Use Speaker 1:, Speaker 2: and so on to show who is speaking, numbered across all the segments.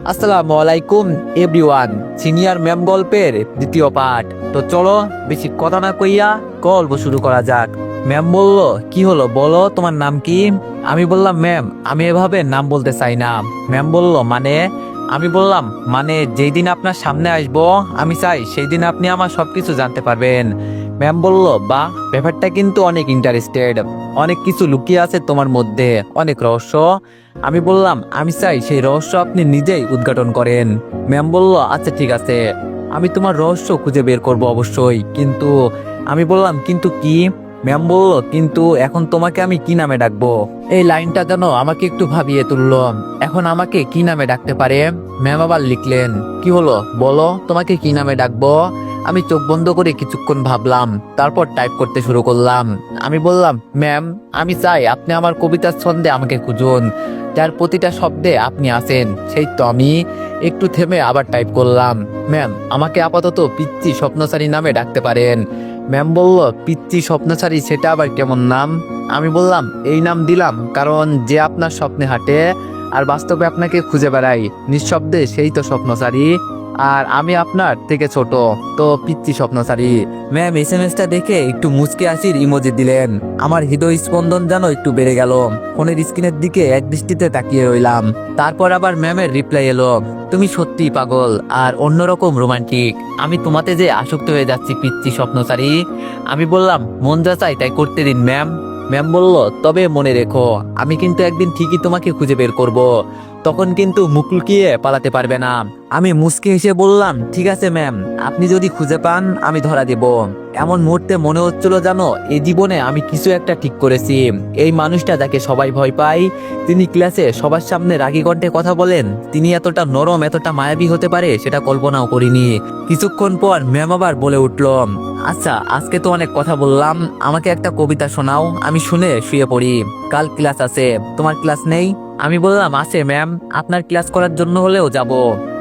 Speaker 1: আসসালামু আলাইকুম everyone. Senior ma'am গল্পের দ্বিতীয় পার্ট তো চলো, বেশি কথা না কইয়া গল্প শুরু করা যাক। ম্যাম বলল, কি হলো বলো, তোমার নাম কি? আমি বললাম, ম্যাম, আমি এভাবে নাম বলতে চাই না। ম্যাম বলল মানে? আমি বললাম মানে যেই দিন আপনার সামনে আসব, আমি চাই সেই দিন আপনি আমার সবকিছু জানতে পারবেন। ম্যাম বলল বা ব্যাপারটা কিন্তু অনেক ইন্টারেস্টেড অনেক কিছু লুকিয়ে আছে তোমার মধ্যে। অনেক রহস্য। আমি বললাম, আমি চাই সেই রহস্য আপনি নিজেই উদ্ঘাটন করেন। ম্যাম বলল আচ্ছা ঠিক আছে। আমি তোমার রহস্য খুঁজে বের করব অবশ্যই। কিন্তু আমি বললাম, কিন্তু কি? ম্যাম বলল, কিন্তু এখন তোমাকে আমি কি নামে ডাকবো? এই লাইনটা যেন আমাকে একটু ভাবিয়ে তুললো। এখন আমাকে কি নামে ডাকতে পারে? ম্যাম আবার লিখলেন, কি হলো? বলো, তোমাকে কি নামে ডাকবো? আমি চোখ বন্ধ করে কিছুক্ষণ ভাবলাম, তারপর টাইপ করতে শুরু করলাম। আমি বললাম ম্যাম আমি চাই আপনি আমার কবিতার ছন্দে আমাকে খুঁজুন। যার প্রতিটা শব্দে আপনি আছেন, সেই তো আমি। একটু থেমে আবার টাইপ করলাম ম্যাম আমাকে আপাতত পিচ্চি স্বপ্নচারী নামে ডাকতে পারেন। ম্যাম বলল, পিচ্চি স্বপ্নচারী সেটা আবার কেমন নাম? আমি বললাম, এই নাম দিলাম, কারণ যে আপনার স্বপ্নে হাঁটে, আর বাস্তবে আপনাকে খুঁজে বেড়াই নিঃশব্দে সেই তো স্বপ্নচারী আর আমি আপনার থেকে ছোট, তো পিচ্চি স্বপ্নচারী ম্যাম এস এম এসটা দেখে একটু মুচকে আসির ইমোজি দিলেন। আমার হৃদয় স্পন্দন যেন একটু বেড়ে গেল। ফোনের স্ক্রিনের দিকে এক দৃষ্টিতে তাকিয়ে রইলাম। তারপর আবার ম্যামের রিপ্লাই এলো, তুমি সত্যি পাগল আর অন্যরকম রোমান্টিক। আমি তোমাতে যে আসক্ত হয়ে যাচ্ছি পিচ্ছি স্বপ্নচারী আমি বললাম, মন যা চাই তাই করতে দিন, ম্যাম। ম্যাম বলল, তবে মনে রেখো, আমি কিন্তু একদিন ঠিকই তোমাকে খুঁজে বের করব। তখন কিন্তু মুখ লুকিয়ে পালাতে পারবে না। আমি মুসকে হেসে বললাম, ঠিক আছে ম্যাম আপনি যদি খুঁজে পান, আমি ধরা দেব। এমন মুহূর্তে মনে হচ্ছিল জানো এই জীবনে আমি কিছু একটা ঠিক করেছি। এই মানুষটা যাকে সবাই ভয় পায়, তিনি ক্লাসে সবার সামনে রাগী কণ্ঠে কথা বলেন, তিনি এতটা নরম, এতটা মায়াবী হতে পারে, সেটা কল্পনাও করিনি। কিছুক্ষণ পর ম্যাম আবার বলে উঠল আচ্ছা আজকে তো অনেক কথা বললাম, আমাকে একটা কবিতা শোনাও, আমি শুনে শুয়ে পড়ি। কাল ক্লাস আছে, তোমার ক্লাস নেই? আমি বললাম, আছে ম্যাম, আপনার ক্লাস করার জন্য হলেও যাব।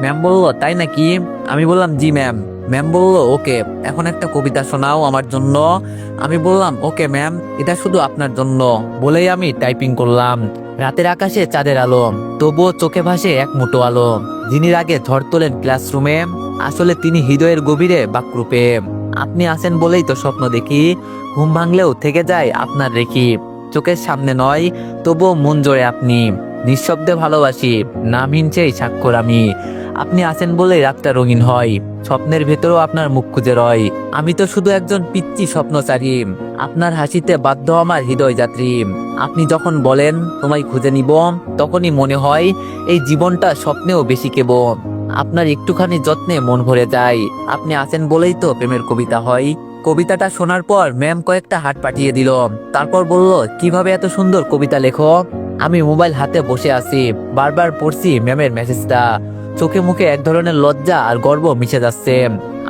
Speaker 1: ম্যাম বলল, তাই নাকি? আমি বললাম, জি ম্যাম। ম্যাম বলল, ওকে, এখন একটা কবিতা শোনাও আমার জন্য। আমি বললাম, ওকে ম্যাম, এটা শুধু আপনার জন্য। বলেই আমি টাইপিং করলাম। রাতের আকাশে চাঁদের আলো, তবুও চোখে ভাসে এক মুঠো আলো। যিনি আগে ঝড় তোলেন ক্লাসরুমে, আসলে তিনি হৃদয়ের গভীরে বাক্রূপে। আপনি আছেন বলেই তো স্বপ্ন দেখি, ঘুম ভাঙলেও থেকে যায় আপনার রেখি। চোখের সামনে নয়, তবুও মন জোরে আপনি। নিঃশব্দে ভালোবাসি নাম হিনছেই স্বাক্ষর আমি। আপনি আছেন বলেই রাতটা রঙিন হয়, স্বপ্নের ভেতরেও আপনার মুখ খুঁজে রয়। আমি তো শুধু একজন পিচ্ছি স্বপ্নচারী, আপনার হাসিতে বাধ্য আমার হৃদয় যাত্রী। আপনি যখন বলেন, তোমায় খুঁজে নিব, তখনই মনে হয়, এই জীবনটা স্বপ্নেও বেশি কেব। আপনার একটুখানি যত্নে মন ভরে যায়, আপনি আছেন বলেই তো প্রেমের কবিতা হয়। কবিতাটা শোনার পর ম্যাম কয়েকটা হাট পাঠিয়ে দিল। তারপর বলল, কীভাবে এত সুন্দর কবিতা লেখো? আমি মোবাইল হাতে বসে আছি। বারবার পড়ছি ম্যামের মেসেজটা। চোখে মুখে এক ধরনের লজ্জা আর গর্ব মিশে যাচ্ছে।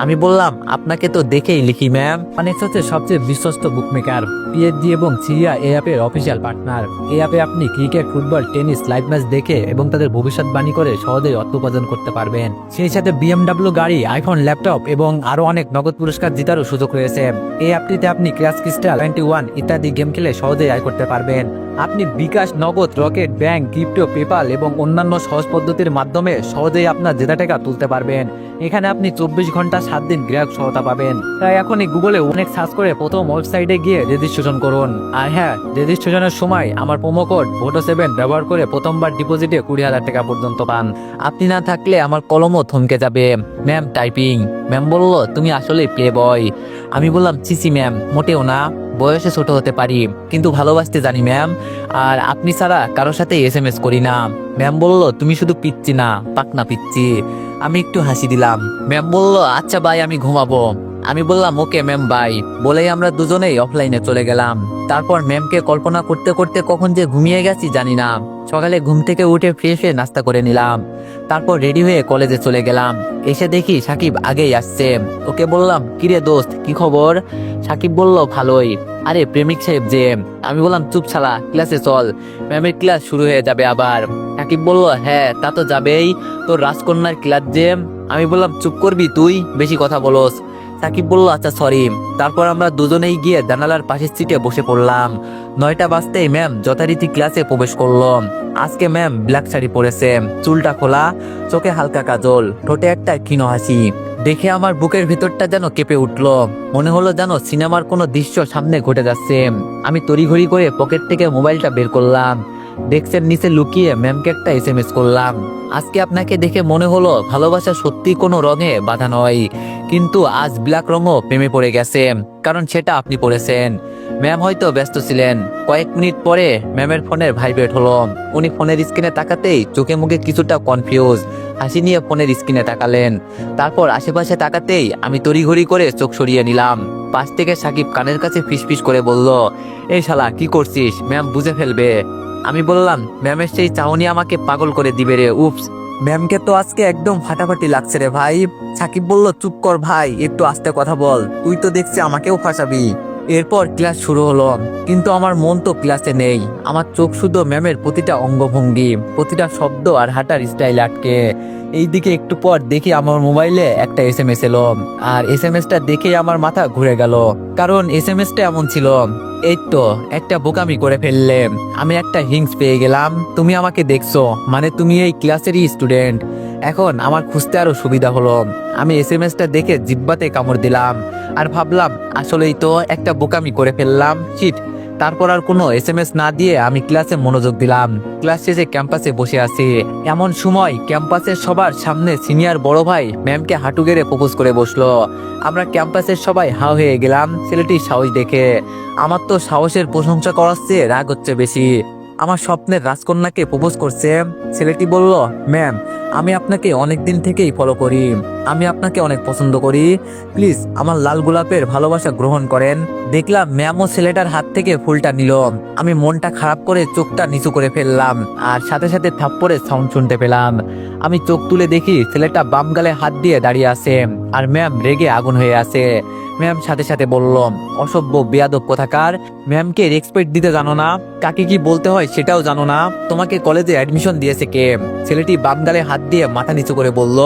Speaker 1: আমি বললাম, আপনাকে তো দেখেই লিখি, ম্যাম।
Speaker 2: অনেক হচ্ছে সবচেয়ে বিশ্বস্ত বুকমেকার পিএইচডি এবং সিরিয়া এই অ্যাপের অফিসিয়াল পার্টনার এই অ্যাপে আপনি cricket, football, tennis live match দেখে এবং তাদের ভবিষ্যৎবাণী করে সহজেই অর্থ উপার্জন করতে পারবেন। সেই সাথে বিএমডাব্লিউ গাড়ি আইফোন ল্যাপটপ এবং আরও অনেক নগদ পুরস্কার জেতারও সুযোগ রয়েছে। এই অ্যাপটিতে আপনি ক্র্যাশ ক্রিস্টাল টোয়েন্টি ওয়ান ইত্যাদি গেম খেলে সহজেই আয় করতে পারবেন। আপনি বিকাশ, নগদ, রকেট ব্যাংক ক্রিপ্টো পেপাল এবং অন্যান্য সহজ পদ্ধতির মাধ্যমে সহজেই আপনার জেতা টাকা তুলতে পারবেন। এখানে আপনি চব্বিশ ঘণ্টা সাত দিন গ্রাহক সহায়তা পাবেন। তাই এখনই গুগলে অনেক সার্চ করে প্রথম ওয়েবসাইটে গিয়ে রেজিস্ট্রেশন করুন। আর হ্যাঁ রেজিস্ট্রেশনের সময় আমার প্রোমো কোড ভোটো সেভেন ব্যবহার করে প্রথমবার ডিপোজিটে কুড়ি হাজার টাকা পর্যন্ত পান।
Speaker 1: আপনি না থাকলে আমার কলমও থমকে যাবে। ম্যাম টাইপিং ম্যাম বলল, তুমি আসলে প্লে বয় আমি বললাম সিসি ম্যাম মোটেও না। বয়সে ছোট হতে পারি, কিন্তু ভালোবাসতে জানি, ম্যাম। আর আপনি ছাড়া কারোর সাথে এস এম এস করি না। ম্যাম বলল, তুমি শুধু পিচ্ছি না, পাকনা পিচ্ছি আমি একটু হাসি দিলাম। ম্যাম বলল আচ্ছা ভাই, আমি ঘুমাবো। আমি বললাম, ওকে ম্যাম, বাই। বলেই আমরা দুজনেই অফলাইনে চলে গেলাম। তারপর ম্যামকে কল্পনা করতে করতে কখন যে ঘুমিয়ে গেছি জানি না। সকালে ঘুম থেকে উঠে ফ্রেশ হয়ে নাস্তা করে নিলাম। তারপর রেডি হয়ে কলেজে চলে গেলাম। এসে দেখি সাকিব আগেই আসছে। ওকে বললাম, কিরে দোস্ত, কি খবর? সাকিব বলল, ভালোই। আরে, প্রেমিক সাহেব যে। আমি বললাম, চুপ ছাড়া ক্লাসে চল। ম্যামের ক্লাস শুরু হয়ে যাবে আবার। সাকিব বলল হ্যাঁ তা তো যাবেই। তোর রাজকন্যার ক্লাস যে। আমি বললাম, চুপ করবি তুই? বেশি কথা বলস। সাকিব বলল আচ্ছা সরি তারপর আমরা দুজনেই গিয়ে জানালার পাশের সিটে বসে পড়লাম। নয়টা বাজতেই ম্যাম যথারীতি ক্লাসে প্রবেশ করল। আজকে ম্যাম ব্ল্যাক শাড়ি পরেছে, চুলটা খোলা, চোখে হালকা কাজল, ঠোঁটে একটা ক্ষীণ হাসি। দেখে আমার বুকের ভিতরটা যেন কেঁপে উঠল। মনে হলো যেন সিনেমার কোনো দৃশ্য সামনে ঘটে যাচ্ছে। আমি তড়িঘড়ি করে পকেট থেকে মোবাইলটা বের করলাম। ডেস্কের নিচে লুকিয়ে ম্যামকে একটা এস এম এস করলাম। আজকে আপনাকে দেখে মনে হলো ভালোবাসা সত্যি কোনো রঙে বাধা নয়। কিন্তু আজ ব্ল্যাক রঙও প্রেমে পড়ে গেছে, কারণ সেটা আপনি পড়েছেন। ম্যাম হয়তো ব্যস্ত ছিলেন। কয়েক মিনিট পরে ম্যামের ফোনের ভাইব্রেট হলো। উনি ফোনের স্ক্রিনে তাকাতেই চোখে মুখে কিছুটা কনফিউজ, হাসি নিয়ে ফোনের স্ক্রিনে তাকালেন। তারপর আশেপাশে তাকাতেই আমি তড়িঘড়ি করে চোখ সরিয়ে নিলাম। পাশ থেকে সাকিব কানের কাছে ফিসফিস করে বলল, এই শালা, কি করছিস? ম্যাম বুঝে ফেলবে। আমি বললাম, ম্যামের সেই চাউনি আমাকে পাগল করে দিবে রে উপস ম্যামকে তো আজকে একদম ফাটাফাটি লাগছে রে ভাই। সাকিব বলল, চুপ কর ভাই, একটু আস্তে কথা বল। তুই তো দেখছি আমাকেও ফাঁসাবি। এরপর ক্লাস শুরু হলো। কিন্তু আমার মন তো ক্লাসে নেই। আমার চোখ শুধু ম্যামের প্রতিটা অঙ্গভঙ্গি, প্রতিটা শব্দ আর হাঁটার স্টাইল আটকে। এইদিকে একটু পর দেখি আমার মোবাইলে একটা এস এম এস এলো। আর এস এম এস টা দেখেই আমার মাথা ঘুরে গেল। কারণ এস এম এসটা এমন ছিল, এই তো একটা বোকামি করে ফেললে। আমি একটা হিংস পেয়ে গেলাম, তুমি আমাকে দেখছ মানে তুমি এই ক্লাসেরই স্টুডেন্ট এখন আমার খুঁজতে আরও সুবিধা হলো। আমি এস এম এসটা দেখে জিব্বাতে কামড় দিলাম, আর ভাবলাম, আসলেই তো একটা বোকামি করে ফেললাম। চিট তারপর আর কোনো এস এম এস না দিয়ে আমি ক্লাসে মনোযোগ দিলাম। ক্লাস শেষে ক্যাম্পাসে বসে আছি। এমন সময় ক্যাম্পাসের সবার সামনে সিনিয়র বড় ভাই ম্যামকে হাঁটু গেড়ে প্রপোজ করে বসল। আমরা ক্যাম্পাসের সবাই হা হয়ে গেলাম। ছেলেটির সাহস দেখে। আমার তো সাহসের প্রশংসা করাচ্ছে রাগ হচ্ছে বেশি। আমার স্বপ্নের রাজকন্যাকে প্রপোজ করছে। ছেলেটি বলল, ম্যাম, আমি আপনাকে অনেক দিন থেকেই ফলো করি। আমি আপনাকে অনেক পছন্দ করি। প্লিজ, আমার লাল গোলাপের ভালোবাসা গ্রহণ করেন। দেখলাম ম্যাম ও ছেলেটার হাত থেকে ফুলটা নিল। আমি মনটা খারাপ করে চোখটা নিচু করে ফেললাম আর সাথে সাথে থাপ্পড়ে সাউন্ড শুনতে পেলাম। আমি চোখ তুলে দেখি ছেলেটা বাম গালে হাত দিয়ে দাঁড়িয়ে আছে আর ম্যাম রেগে আগুন হয়ে আছে। ম্যাম সাথে সাথে বলল অসভ্য, বেয়াদব কোথাকার? ম্যামকে রেসপেক্ট দিতে জানো না? কাকে কি বলতে হয় সেটাও জানো না? তোমাকে কলেজে অ্যাডমিশন দিয়েছে কে? ছেলেটি বামদালে হাত দিয়ে মাথা নিচু করে বলল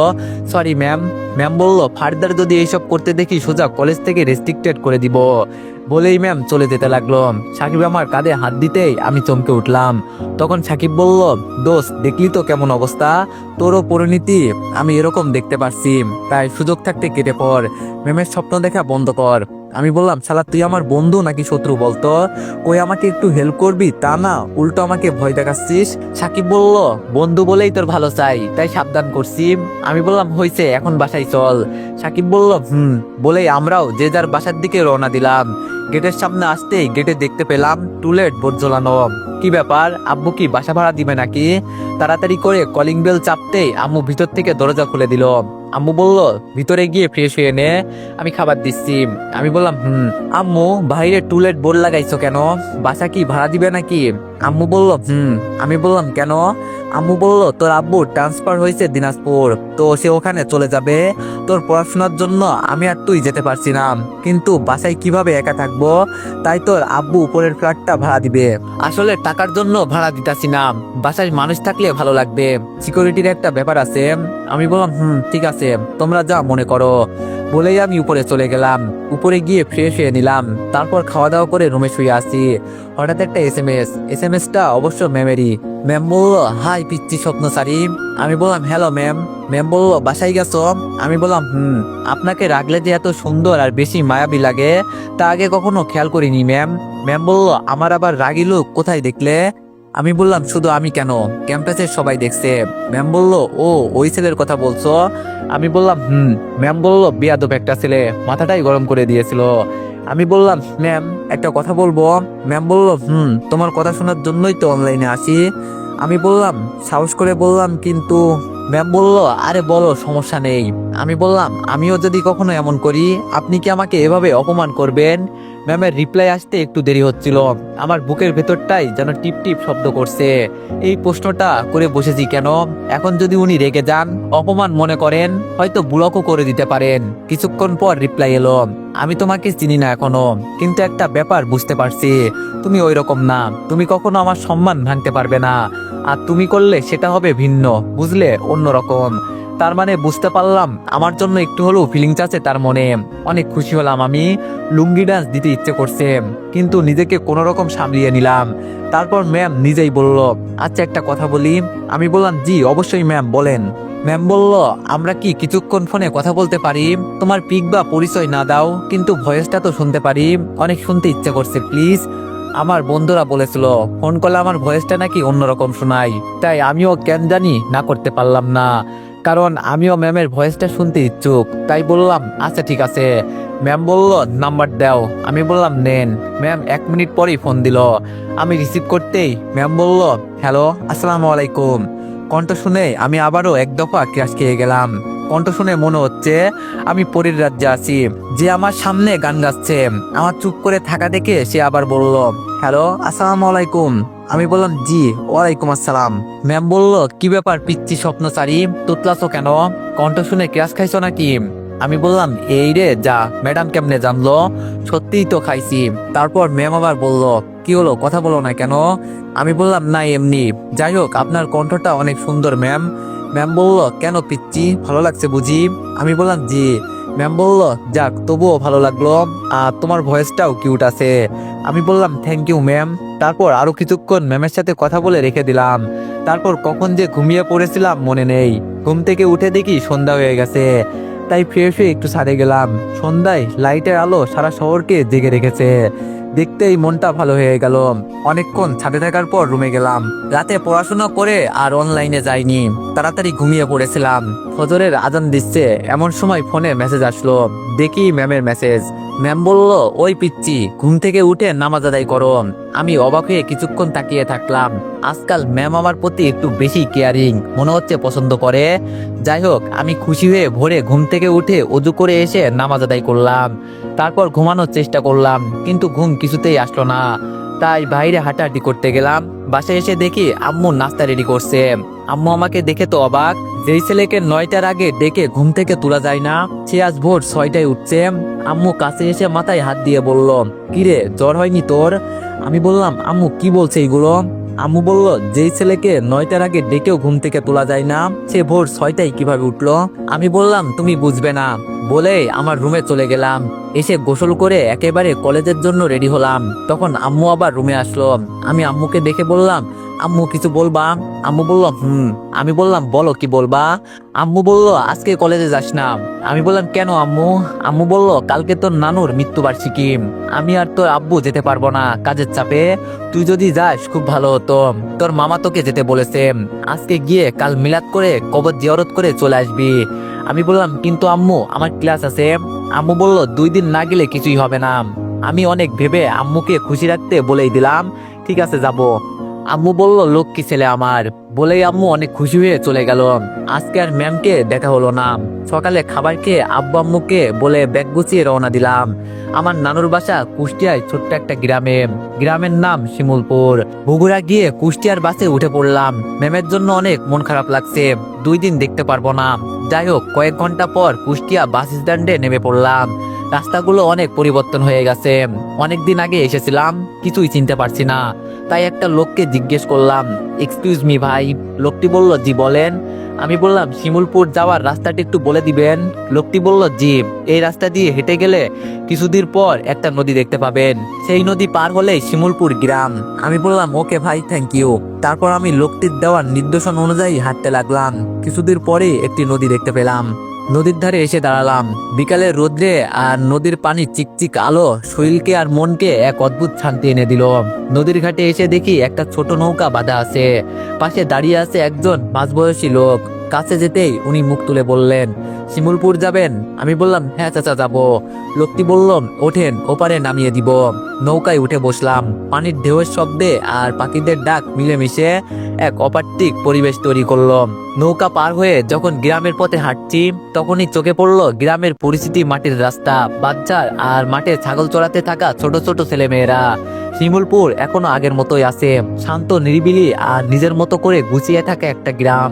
Speaker 1: সরি ম্যাম ম্যাম বলল ফার্দার যদি এইসব করতে দেখি, সোজা কলেজ থেকে রেস্ট্রিক্টেড করে দিব। বলেই ম্যাম চলে যেতে লাগল। সাকিব আমার কাঁধে হাত দিতেই আমি চমকে উঠলাম। তখন সাকিব বলল দোষ দেখলি তো কেমন অবস্থা? তোরও পরিণতি আমি এরকম দেখতে পাচ্ছি তাই সুযোগ থাকতে কেটে পর ম্যামের স্বপ্ন দেখা বন্ধ কর। আমি বললাম, শালা, তুই আমার বন্ধু নাকি শত্রু বলতো? কই আমাকে একটু হেল্প করবি? তা না, উল্টো আমাকে ভয় দেখাচ্ছিস। সাকিব বলল, বন্ধু বলেই তোর ভালো চাই, তাই সাবধান করছি। আমি বললাম হয়েছে এখন বাসায় চল। সাকিব বলল, হুম। বলেই আমরাও যে যার বাসার দিকে রওনা দিলাম। গেটের সামনে আসতেই গেটে দেখতে পেলাম টুলেট বোর্ড জ্বলানো কি ব্যাপার? আব্বু কি বাসা ভাড়া দিবে নাকি? তাড়াতাড়ি করে কলিং বেল চাপতেই আম্মু ভিতর থেকে দরজা খুলে দিল। আম্মু বলল, ভিতরে গিয়ে ফ্রেশ হয়ে নে, আমি খাবার দিচ্ছি। আমি বললাম, হুম। আম্মু, বাইরে টুলেট বোর্ড লাগাইছো কেন? বাসা কি ভাড়া দিবে নাকি? আম্মু বলল, হুম। আমি বললাম, কেন? আম্মু বলল, তোর আব্বু ট্রান্সফার হয়েছে দিনাজপুর, তো সে ওখানে চলে যাবে। তোর পড়াশোনার জন্য আমি আর তুই যেতে পারছি না। কিন্তু বাসায় কীভাবে একা থাকব, তাই তোর আব্বু উপরের ফ্ল্যাটটা ভাড়া দিবে। আসলে টাকার জন্য ভাড়া দিতাছি না। বাসায় মানুষ থাকলে ভালো লাগবে। সিকিউরিটির একটা ব্যাপার আছে। আমি বললাম, হুম, ঠিক আছে। তোমরা যা মনে করো। বলেই আমি উপরে চলে গেলাম। উপরে গিয়ে ফ্রেশ হয়ে নিলাম। তারপর খাওয়া দাওয়া করে রুমে শুয়ে আসি হঠাৎ একটা S M S S M এসটা অবশ্য ম্যামেরই ম্যাম বলল, হাই পিচ্ছি স্বপ্ন সারি আমি বললাম হ্যালো ম্যাম ম্যাম বলল, বাসায় গেছো? আমি বললাম, হুম। আপনাকে রাখলে যে এত সুন্দর আর বেশি মায়াবী লাগে, তা আগে কখনো খেয়াল করিনি ম্যাম ম্যাম বলল, আমার আবার রাগি লোক কোথায় দেখলে? আমি বললাম, শুধু আমি কেন? ক্যাম্পাসের সবাই দেখছে। ম্যাম বলল, ও, ওই ছেলের কথা বলছো? আমি বললাম, হুম। ম্যাম বলল, বিয়াদব একটা ছেলে, মাথাটাই গরম করে দিয়েছিল। আমি বললাম, ম্যাম, একটা কথা বলব? ম্যাম বলল, হুম, তোমার কথা শোনার জন্যই তো অনলাইনে আসি। আমি বললাম, সাহস করে বললাম, কিন্তু, ম্যাম বলল, আরে বলো, সমস্যা নেই। আমি বললাম, আমিও যদি কখনো এমন করি, আপনি কি আমাকে এভাবে অপমান করবেন? ম্যামের রিপ্লাই আসতে একটু দেরি হচ্ছিল। আমার বুকের ভেতরটাই যেন টিপ টিপ শব্দ করছে। এই প্রশ্নটা করে বসেছি কেন? এখন যদি উনি রেগে যান, অপমান মনে করেন, হয়তো ব্লকও করে দিতে পারেন। কিছুক্ষণ পর রিপ্লাই এলো। আমি তোমাকে চিনি না এখনও, কিন্তু একটা ব্যাপার বুঝতে পারছি। তুমি ওই রকম না। তুমি কখনো আমার সম্মান ভাঙতে পারবে না। আর তুমি করলে সেটা হবে ভিন্ন, বুঝলে? অন্যরকম। তার মানে বুঝতে পারলাম। আমার জন্য একটু হলেও ফিলিংস আছে তার মনে। অনেক খুশি হলাম আমি। লুঙ্গি ডান্স দিতে ইচ্ছে করছে। কিন্তু নিজেকে কোনো রকম সামলিয়ে নিলাম। তারপর ম্যাম নিজেই বলল আচ্ছা একটা কথা বলি। আমি বললাম, জি, অবশ্যই ম্যাম বলেন। ম্যাম বলল, আমরা কি কিছুক্ষণ ফোনে কথা বলতে পারি? তোমার পিক বা পরিচয় না দাও, কিন্তু ভয়েসটা তো শুনতে পারি। অনেক শুনতে ইচ্ছে করছে প্লিজ আমার বন্ধুরা বলেছিল ফোন করলে আমার ভয়েসটা নাকি অন্যরকম শোনাই তাই আমিও কেন জানি না করতে পারলাম না। কারণ আমিও ম্যামের ভয়েসটা শুনতে ইচ্ছুক। তাই বললাম আচ্ছা ঠিক আছে। ম্যাম বলল, নাম্বার দাও। আমি বললাম, নেন। ম্যাম এক মিনিট পরেই ফোন দিল। আমি রিসিভ করতেই ম্যাম বলল, হ্যালো, আসসালামু আলাইকুম। কণ্ঠ শুনে আমি আবারও এক দফা ক্রাশ খেয়ে গেলাম। কণ্ঠ শুনে মনে হচ্ছে আমি পরীর রাজ্যে আছি, যে আমার সামনে গান গাচ্ছে। আমার চুপ করে থাকা দেখে সে আবার বলল, হ্যালো, আসসালামু আলাইকুম। আমি বললাম, জি, ওয়ালাইকুম আসসালাম। ম্যাম বলল, কি ব্যাপার পিচ্ছি স্বপ্নচারী তুতলাছো কেন? কণ্ঠ শুনে ক্রাশ খাইছো নাকি? আমি বললাম, এই রে, যা, ম্যাডাম কেমনে জানলো? সত্যিই তো খাইছি। তারপর ম্যাম আবার বলল, কি হলো, কথা বলো না কেন? আমি বললাম না এমনি। যাই হোক, আপনার কণ্ঠটা অনেক সুন্দর, ম্যাম। ম্যাম বলল, কেন পিচ্ছি? ভালো লাগছে বুঝি? আমি বললাম, জি। ম্যাম বলল, যাক, তবুও ভালো লাগল। আর তোমার ভয়েসটাও কিউট আছে। আমি বললাম থ্যাংক ইউ ম্যাম তারপর আরও কিছুক্ষণ ম্যামের সাথে কথা বলে রেখে দিলাম। তারপর কখন যে ঘুমিয়ে পড়েছিলাম মনে নেই। ঘুম থেকে উঠে দেখি সন্ধ্যা হয়ে গেছে। তাই ফ্রেশ হয়ে একটু ছাদে গেলাম। সন্ধ্যায় লাইটের আলো সারা শহরকে জেগে রেখেছে। দেখতেই মনটা ভালো হয়ে গেল। অনেকক্ষণ ছাদে থাকার পর রুমে গেলাম। রাতে পড়াশোনা করে আর অনলাইনে যাইনি। তাড়াতাড়ি ঘুমিয়ে পড়েছিলাম। ফজরের আজান দিচ্ছে। এমন সময় ফোনে মেসেজ আসলো, দেখি ম্যামের মেসেজ ম্যাম বলল, ওই পিচ্ছি ঘুম থেকে উঠে নামাজ আদায় করো। আমি অবাক হয়ে কিছুক্ষণ তাকিয়ে থাকলাম। আজকাল ম্যাম আমার প্রতি একটু বেশি কেয়ারিং মনে হচ্ছে পছন্দ করে। যাই হোক, আমি খুশি হয়ে ভোরে ঘুম থেকে উঠে অজু করে এসে নামাজ আদায় করলাম। তারপর ঘুমানোর চেষ্টা করলাম, কিন্তু ঘুম কিছুতেই আসলো না। তাই বাইরে হাঁটাহাঁটি করতে গেলাম। বাসায় এসে দেখি আম্মু নাস্তা রেডি করছে। আম্মু আমাকে দেখে তো অবাক, যেই ছেলেকে নয়টার আগে ডেকে ঘুম থেকে তোলা যায় না, সে আজ ভোর ছয়টায় উঠছে। আম্মু কাছে এসে মাথায় হাত দিয়ে বলল, কিরে, জ্বর হয়নি তোর? আমি বললাম, আম্মু, কি বলছে এইগুলো আম্মু বলল, যেই ছেলেকে নয়টার আগে ডেকেও ঘুম থেকে তোলা যায় না, সে ভোর ছয়টায় কীভাবে উঠল? আমি বললাম, তুমি বুঝবে না। বলে আমার রুমে চলে গেলাম। এসে গোসল করে একেবারে কলেজের জন্য রেডি হলাম। তখন আম্মু আবার রুমে আসলো। আমি আম্মুকে দেখে বললাম আম্মু কিছু বলবা? আম্মু বলল, হুম। আমি বললাম, বলো কি বলবা? আম্মু বলল, আজকে কলেজে যাস না। আমি বললাম, কেন আম্মু? আম্মু বলল, কালকে তোর নানুর মৃত্যুবার্ষিকী। আমি আর তোর আব্বু যেতে পারব না, কাজের চাপে। তুই যদি যাস, খুব ভালো হতো। তোর মামা তোকে যেতে বলেছে। আজকে গিয়ে কাল মিলাদ করে কবর জিয়ারত করে চলে আসবি। আমি বললাম, কিন্তু আম্মু, আমার ক্লাস আছে। আম্মু বলল, দুই দিন না গেলে কিছুই হবে না। আমি অনেক ভেবে আম্মুকে খুশি রাখতে বলেই দিলাম, ঠিক আছে, যাব। আম্মু বলল লক্ষ্মী ছেলে আমার? বলেই আম্মু অনেক খুশি হয়ে চলে গেল। আজকে আর ম্যামকে দেখা হলো না। সকালে খাবার খেয়ে আব্বু আম্মুকে বলে ব্যাগ গুছিয়ে রওনা দিলাম। আমার নানুর বাসা কুষ্টিয়ায় ছোট্ট একটা গ্রামে। গ্রামের নাম শিমুলপুর। বগুড়া গিয়ে কুষ্টিয়ার বাসে উঠে পড়লাম। ম্যামের জন্য অনেক মন খারাপ লাগছে। দুই দিন দেখতে পারব না। যাই হোক, কয়েক ঘণ্টা পর কুষ্টিয়া বাস স্ট্যান্ডে নেমে পড়লাম। রাস্তাগুলো অনেক পরিবর্তন হয়ে গেছে। অনেক দিন আগে এসেছিলাম, কিছুই চিনতে পারছি না। তাই একটা লোককে জিজ্ঞেস করলাম এক্সকিউজ মি ভাই। লোকটি বলল, জি, বলেন। আমি বললাম, শিমুলপুর যাওয়ার রাস্তাটি একটু বলে দিবেন? লোকটি বলল, জি। এই রাস্তা দিয়ে হেঁটে গেলে কিছুদিন পর একটা নদী দেখতে পাবেন। সেই নদী পার হলেই শিমুলপুর গ্রাম। আমি বললাম, ওকে, ভাই থ্যাংক ইউ তারপর আমি লোকটির দেওয়ার নির্দেশন অনুযায়ী হাঁটতে লাগলাম। কিছুদিন পরে একটি নদী দেখতে পেলাম। নদীর ধারে এসে দাঁড়ালাম। বিকালে রোদ্রে আর নদীর পানি চিকচিক আলো শরীরকে আর মনকে এক অদ্ভুত শান্তি এনে দিল। নদীর ঘাটে এসে দেখি একটা ছোট নৌকা বাঁধা আছে। পাশে দাঁড়িয়ে আছে একজন মাঝবয়সী লোক। কাছে যেতেই উনি মুখ তুলে বললেন, শিমুলপুর যাবেন? আমি বললাম হ্যাঁ চাচা, যাব। লোকটি বলল, ওঠেন, ওপারে নামিয়ে দিব। নৌকায় উঠে বসলাম। পানির ঢেউয়ের শব্দে আর পাখিদের ডাক মিলেমিশে এক অপার্থিক পরিবেশ তৈরি করল নৌকা পার হয়ে যখন গ্রামের পথে হাঁটছি, তখনই চোখে পড়ল গ্রামের পরিস্থিতি মাটির রাস্তা, বাচ্চার আর মাঠে ছাগল চড়াতে থাকা ছোট ছোট ছেলেমেয়েরা। শিমুলপুর এখনও আগের মতোই আছে, শান্ত, নিরিবিলি আর নিজের মতো করে গুছিয়ে থাকা একটা গ্রাম।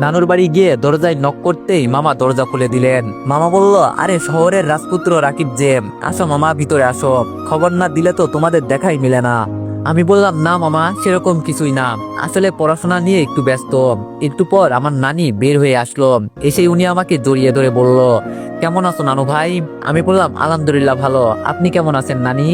Speaker 1: নানুর বাড়ি গিয়ে দরজায় নক করতেই মামা দরজা খুলে দিলেন। মামা বলল, আরে শহরের রাজপুত্র রাকিব যে, আসো মামা, ভিতরে আসো। খবর না দিলে তো তোমাদের দেখাই মিলে না। আমি বললাম, না মামা, সেরকম কিছুই না। আসলে পড়াশোনা নিয়ে একটু ব্যস্ত। একটু পর আমার নানি বের হয়ে আসলো। এসে উনি আমাকে জড়িয়ে ধরে বলল, কেমন আছো নানু ভাই? আমি বললাম, আলহামদুলিল্লাহ ভালো। আপনি কেমন আছেন নানি?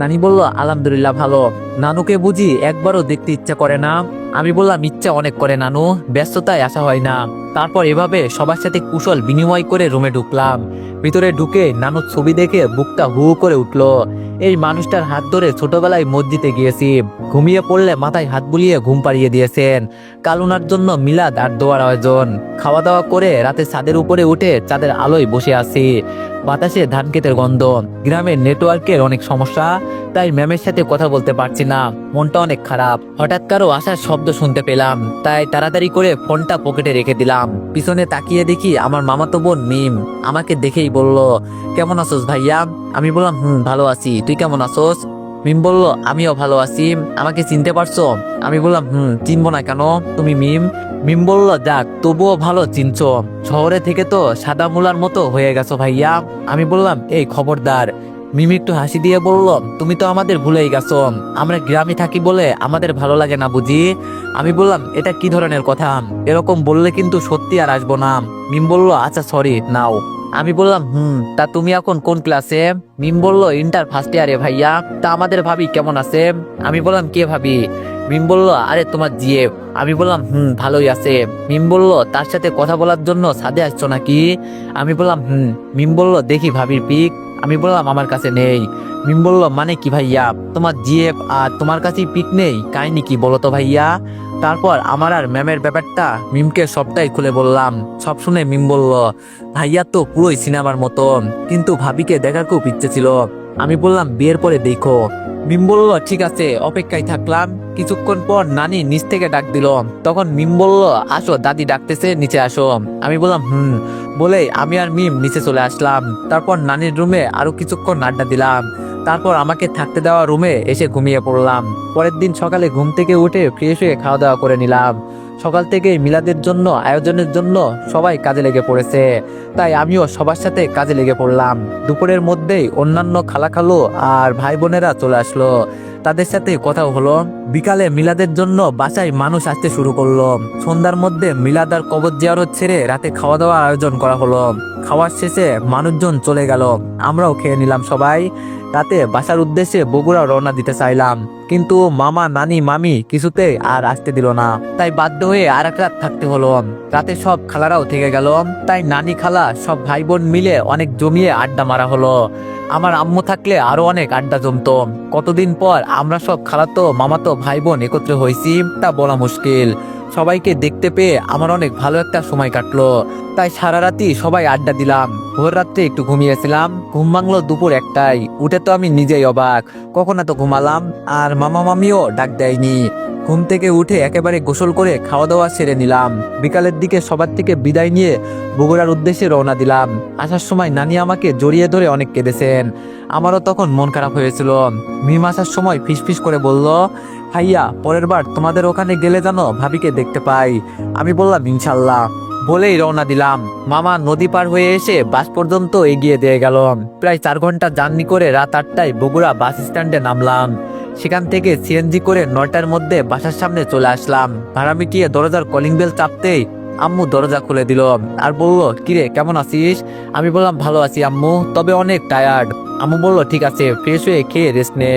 Speaker 1: নানি বলল, আলহামদুলিল্লাহ ভালো। নানুকে বুঝি একবারও দেখতে ইচ্ছা করে না। আমি বললাম, ইচ্ছা অনেক করে নানু, ব্যস্ততায় আসা হয় না। তারপর এভাবে সবার সাথে কুশল বিনিময় করে রুমে ঢুকলাম। ভিতরে ঢুকে নানুর ছবি দেখে বুকটা হু করে উঠল। এই মানুষটার হাত ধরে ছোটবেলায় মসজিদে গিয়েছি। ঘুমিয়ে পড়লে মাথায় হাত বুলিয়ে ঘুম পাড়িয়ে দিয়েছেন। কালুনার জন্য মিলাদ আর দোয়ার আয়োজন। খাওয়া দাওয়া করে রাতে ছাদের উপরে উঠে চাঁদের আলোয় বসে আছি। বাতাসে ধান ক্ষেতের গন্ধ, গ্রামের নেটওয়ার্কের অনেক সমস্যা, তাই ম্যামের সাথে কথা বলতে পারছি না। মনটা অনেক খারাপ। হঠাৎ কারও আসার শব্দ শুনতে পেলাম, তাই তাড়াতাড়ি করে ফোনটা পকেটে রেখে দিলাম। পিছনে তাকিয়ে দেখি আমার মামাতো বোন মিম, আমাকে দেখেই বলল, কেমন আছোস ভাইয়া? আমি বললাম, হুম, ভালো আছি। তুই কেমন আছোস? মিম বলল, আমিও ভালো আছি। আমাকে চিনতে পারছ? আমি বললাম, হুম, চিনবো না কেন? তুমি মিম? মিম বলল যাক তবুও ভালো চিনছো। শহরে থেকে তো সাদা মুলার মতো হয়ে গেছো ভাইয়া। আমি বললাম, এই খবরদার। মিম একটু হাসি দিয়ে বলল, তুমি তো আমাদের ভুলেই গেছো। আমরা গ্রামে থাকি বলে আমাদের ভালো লাগে না বুঝি? আমি বললাম, এটা কি ধরনের কথা? এরকম বললে কিন্তু সত্যি আর আসব না। মিম বলল আচ্ছা সরি নাও। আমি বললাম, হুম, তা তুমি এখন কোন ক্লাসে? মিম বলল, ইন্টার ফার্স্ট ইয়ারে ভাইয়া। তা আমাদের ভাবি কেমন আছে? আমি বললাম, কে ভাবি? মিম বলল, আরে তোমার জিয়ে আমি বললাম, হুম, ভালোই আছে। মিম বলল, তার সাথে কথা বলার জন্য সাদে আসছো নাকি? আমি বললাম, হুম। মিম বলল, দেখি ভাবির পিক। আমি বললাম, আমার কাছে নেই। মিম বলল মানে কি ভাইয়া? তোমার জিএফ আর তোমার কাছেই পিক নেই? কাহিনি কি বলো তো ভাইয়া? তারপর আমার আর ম্যামের ব্যাপারটা মিমকে সবটাই খুলে বললাম। সব শুনে মিম বলল, ভাইয়া তো পুরোই সিনেমার মতো, কিন্তু ভাবিকে দেখার খুব ইচ্ছে ছিল। আমি বললাম, বিয়ের পরে দেখো। মিম বলল, ঠিক আছে, অপেক্ষায় থাকলাম। কিছুক্ষণ পর নানি নিচ থেকে ডাক দিল। তখন মিম বলল, আসো, দাদি ডাকতেছে, নিচে আসো। আমি বললাম, হুম। বলে আমি আর মিম নিচে চলে আসলাম। তারপর নানির রুমে আরও কিছুক্ষণ আড্ডা দিলাম। তারপর আমাকে থাকতে দেওয়া রুমে এসে ঘুমিয়ে পড়লাম। পরের দিন সকালে ঘুম থেকে উঠে ফ্রেশ হয়ে খাওয়া দাওয়া করে নিলাম। সকাল থেকে মিলাদের জন্য, আয়োজনের জন্য সবাই কাজে লেগে পড়েছে। তাই আমিও সবার সাথে কাজে লেগে পড়লাম। দুপুরের মধ্যেই অন্যান্য খালাখালো আর ভাই বোনেরা চলে আসলো। তাদের সাথে কথা হলো। বিকালে মিলাদের জন্য বাসায় মানুষ আসতে শুরু করল। সন্ধ্যার মধ্যে মিলাদ আর কবর জিয়ারত ছেড়ে রাতে খাওয়া দাওয়ার আয়োজন করা হলো। খাওয়ার শেষে মানুষজন চলে গেল। আমরাও খেয়ে নিলাম সবাই। রাতে বাসার উদ্দেশ্যে বগুড়া রওনা দিতে চাইলাম। কিন্তু মামা, নানি, মামি কিছুতে আর আসতে দিল না। তাই বাধ্য হয়ে আর এক রাত থাকতে হলো। রাতে সব খালারাও থেকে গেল। তাই নানি, খালা সব ভাই বোন মিলে অনেক জমিয়ে আড্ডা মারা হলো। আমার আম্মু থাকলে আরও অনেক আড্ডা জমতো। কতদিন পর আমরা সব খালাতো, মামাতো ভাই বোন একত্রে হয়েছি, তা বলা মুশকিল। সবাইকে দেখতে পেয়ে আমার অনেক ভালো একটা সময় কাটলো। তাই সারা রাতি সবাই আড্ডা দিলাম। ভোর রাত্রে একটু ঘুমিয়েছিলাম। ঘুম ভাঙলো দুপুর একটাই উঠে তো আমি নিজেই অবাক। কখন এত ঘুমালাম? আর মামা মামিও ডাক দেয়নি। ঘুম থেকে উঠে একেবারে গোসল করে খাওয়া দাওয়া সেরে নিলাম। বিকালের দিকে সবার থেকে বিদায় নিয়ে বগুড়ার উদ্দেশ্যে রওনা দিলাম। আসার সময় নানি আমাকে জড়িয়ে ধরে অনেক কেঁদেছেন। আমারও তখন মন খারাপ হয়েছিল। মিম আসার সময় ফিসফিস করে বলল, ভাইয়া, পরের বার তোমাদের ওখানে গেলে জানো ভাবিকে দেখতে পাই। আমি বললাম ইনশাল্লাহ বলেই রওনা দিলাম। মামা নদী পার হয়ে এসে বাস পর্যন্ত এগিয়ে দিয়ে গেল। প্রায় চার ঘণ্টা জার্নি করে রাত আটটায় বগুড়া বাস স্ট্যান্ডে নামলাম। সেখান থেকে সিএনজি করে নয়টার মধ্যে বাসার সামনে চলে আসলাম। ভাড়া মিটিয়ে দরজার কলিং বেল চাপতেই আম্মু দরজা খুলে দিল। আর বলল, কিরে, কেমন আছিস? আমি বললাম, ভালো আছি আম্মু, তবে অনেক টায়ার্ড আম্মু বলল, ঠিক আছে ফ্রেশ হয়ে খেয়ে রেস্ট নে।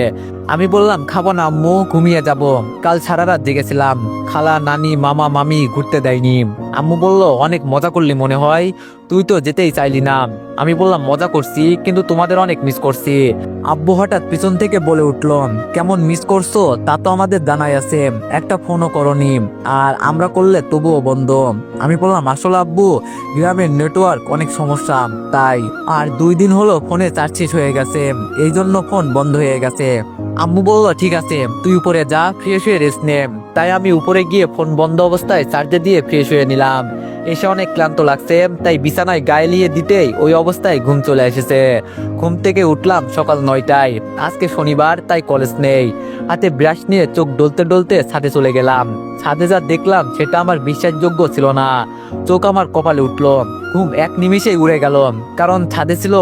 Speaker 1: আমি বললাম, খাব না, আম্মু, ঘুমিয়ে যাব। কাল সারা রাত জেগেছিলাম। খালা, নানি, মামা, মামি ঘুরতে দেয়নি। আম্মু বলল, অনেক মজা করলি মনে হয়। তুই তো যেতেই চাইলি না। আমি বললাম, মজা করছি, কিন্তু তোমাদের অনেক মিস করছি। আব্বু হঠাৎ পিছন থেকে বলে উঠল, কেমন মিস করছ? তা তো আমাদের জানাই আছে। একটা ফোনও করনি। আর আমরা করলে তবুও বন্ধ। আমি বললাম, আসলে আব্বু, গ্রামের নেটওয়ার্ক অনেক সমস্যা, তাই। আর দুই দিন হলো ফোনে চার্জ শেষ হয়ে গেছে। এই জন্য ফোন বন্ধ হয়ে গেছে। আম্মু বলল, ঠিক আছে, তুই উপরে যা ফ্রেশ হয়ে রেস্ট নে। তাই আমি উপরে গিয়ে ফোন বন্ধ অবস্থায় চার্জে দিয়ে ফ্রেশ হয়ে নিলাম। এসে অনেক ক্লান্ত লাগছে, তাই বিছানায় গায়ে দিতেই ওই অবস্থায় ঘুম চলে এসেছে। ঘুম থেকে উঠলাম সকাল নয়টায়। আজকে শনিবার, তাই কলেজ নেই। হাতে ব্রাশ নিয়ে চোখ ডলতে ডলতে ছাদে চলে গেলাম। ছাদে যা দেখলাম, সেটা আমার বিশ্বাসযোগ্য ছিল না। চোখ আমার কপালে উঠল। ঘুম এক নিমিষেই উড়ে গেল। কারণ ছাদে ছিল।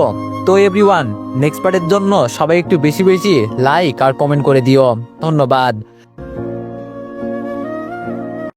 Speaker 1: তো এভরিওয়ান নেক্সট পার্টের জন্য সবাই একটু বেশি বেশি লাইক আর কমেন্ট করে দিও। ধন্যবাদ।